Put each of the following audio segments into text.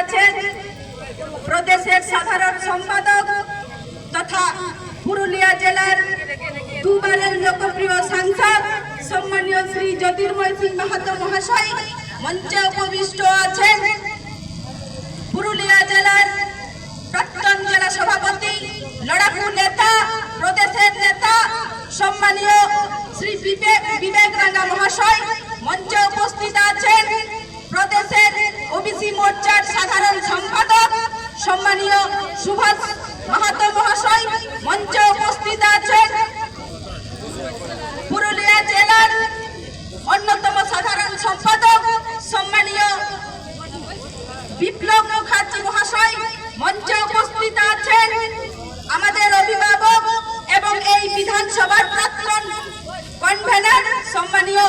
আছেন প্রদেশের সাধারণ সম্পাদক তথা পুরুলিয়া জেলার দুবারের লোকপ্রিয় সাংসদ সম্মানীয় শ্রী জ্যোতির্ময় সিং মাহাতো মহাশয় মঞ্চে উপবিষ্ট আছেন। পুরুলিয়া জেলার প্রাক্তন জেলা সভাপতি, লড়াকু নেতা, প্রদেশের নেতা, সম্মানীয় শ্রী বিবেক বিবেক রাঙ্গা মহাশয় মঞ্চে উপস্থিত আছেন প্রদেশের ওবিসি মোর্চার সাধারণ সম্পাদক সম্মানীয় সুভাষ মাহাতো মহাশয় মঞ্চে উপস্থিত আছেন পুরুলিয়া জেলার অন্যতম সাধারণ সম্পাদক সম্মানীয় বিপ্লব মুখার্জি মহাশয়, মঞ্চে উপস্থিত আছেন আমাদের অভিভাবক এবং এই বিধানসভার প্রাক্তন কনভেনার সম্মানীয়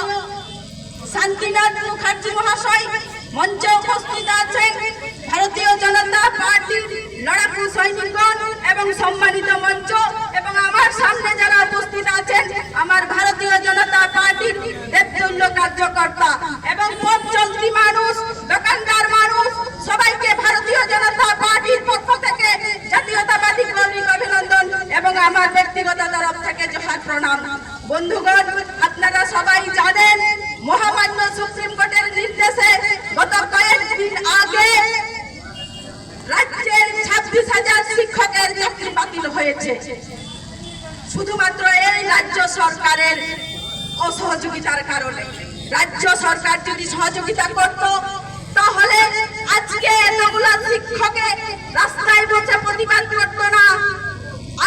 শান্তিনাথ মুখার্জি মহাশয়, মঞ্চে উপস্থিত আছেন ভারতীয় জনতা পার্টির লড়াকু সৈনিকগণ এবং সম্মানিত মঞ্চ এবং আমার সামনে যারা উপস্থিত আছেন, আমার ভারতীয় জনতা পার্টির দেবতুল্য কার্যকর্তা এবং পথ চলতি মানুষ দোকানদার মানুষ সবাইকে ভারতীয় জনতা পার্টির পক্ষ থেকে জাতীয়তাবাদী কর্মীক অভিনন্দন এবং আমার ব্যক্তিগত তরফ থেকে জোহার প্রণাম। বন্ধুগণ, আপনারা সবাই জানেন, মহামান্য সুপ্রিম কোর্টের নির্দেশে গত কয়েকদিন আগে রাজ্যের ছাব্বিশ হাজার শিক্ষকের চাকরি বাতিল হয়েছে। শুধুমাত্র এই রাজ্য সরকারের অসহযোগিতার কারণে। রাজ্য সরকার যদি সহযোগিতা করত, তাহলে আজকে এতগুলো শিক্ষকে রাস্তায় বসে প্রতিবাদ করত না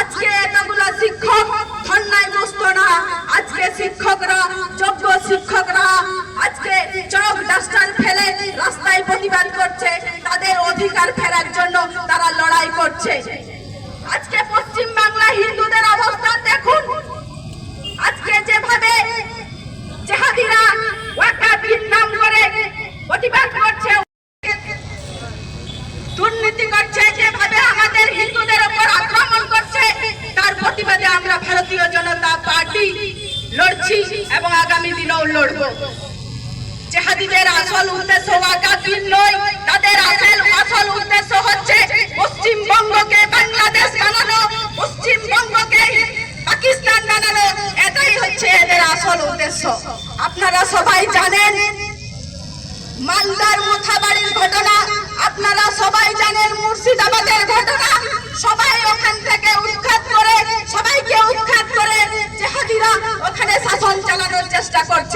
আজকে এতগুলো শিক্ষক ধর্নায় বসতো না আজকে শিক্ষকরা যোগ্য শিক্ষকরা আজকে চক ডাস্টার ফেলে রাস্তায় প্রতিবাদ করছে তাদের অধিকার ফেরার জন্য তারা লড়াই করছে আজকে পশ্চিম বাংলা হিন্দুদের অবস্থান দেখুন আজকে যেভাবে জেহাদিরা ওয়াকাবির নাম করে প্রতিবাদ করছে দুর্নীতি করছে যেভাবে আমাদের হিন্দুদের উপর আক্রমণ করছে তার প্রতিবাদে আমরা ভারতীয় জনতা পার্টি লড়ছি এবং আগামী দিনেও লড়ব। জেহাদিদের আসল উদ্দেশ্য ওয়াকাবির নয়, তাদের আসল আসল উদ্দেশ্য হচ্ছে পশ্চিমবঙ্গকে বাংলাদেশ বানানো, পশ্চিমবঙ্গকে পাকিস্তান বানানো, এটাই হচ্ছে এদের আসল উদ্দেশ্য। আপনারা সবাই জানেন মালদার মুথাবাড়ির ঘটনা, আপনারা সবাই জানেন মুর্শিদাবাদের ঘটনা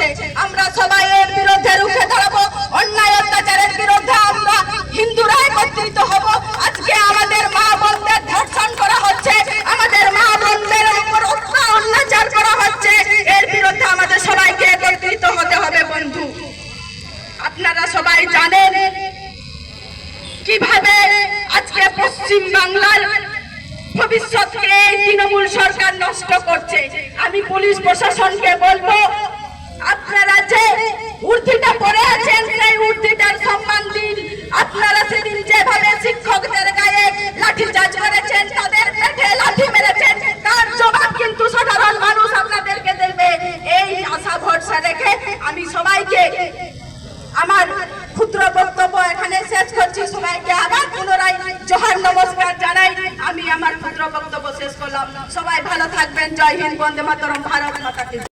চেষ্টা আমরা সবাই এর বিরুদ্ধে রুখে দাঁড়াবো। অন্যায় অত্যাচারের বিরুদ্ধে আমরা হিন্দুরা একত্রিত হব। আজকে আমাদের মা বোনদের ধর্ষণ করা হচ্ছে। আমাদের মা বোনদের উপর অত্যাচার করা হচ্ছে। এর বিরুদ্ধে আমাদের সবাইকে একত্রিত হতে হবে, বন্ধু। আপনারা সবাই জানেন কীভাবে আজকে পশ্চিম বাংলার ভবিষ্যৎকে তৃণমূল সরকার নষ্ট করছে। আমি পুলিশ প্রশাসনকে বলব আশা রেখে আমি সবাইকে আমার ক্ষুদ্র বক্তব্য এখানে শেষ করছি। সবাইকে আবার পুনরায় জোহার নমস্কার জানাই। আমি আমার ক্ষুদ্র বক্তব্য শেষ করলাম। সবাই ভালো থাকবেন। জয় হিন্দ, বন্দে মাতরম, ভারত মাতা কি জয়।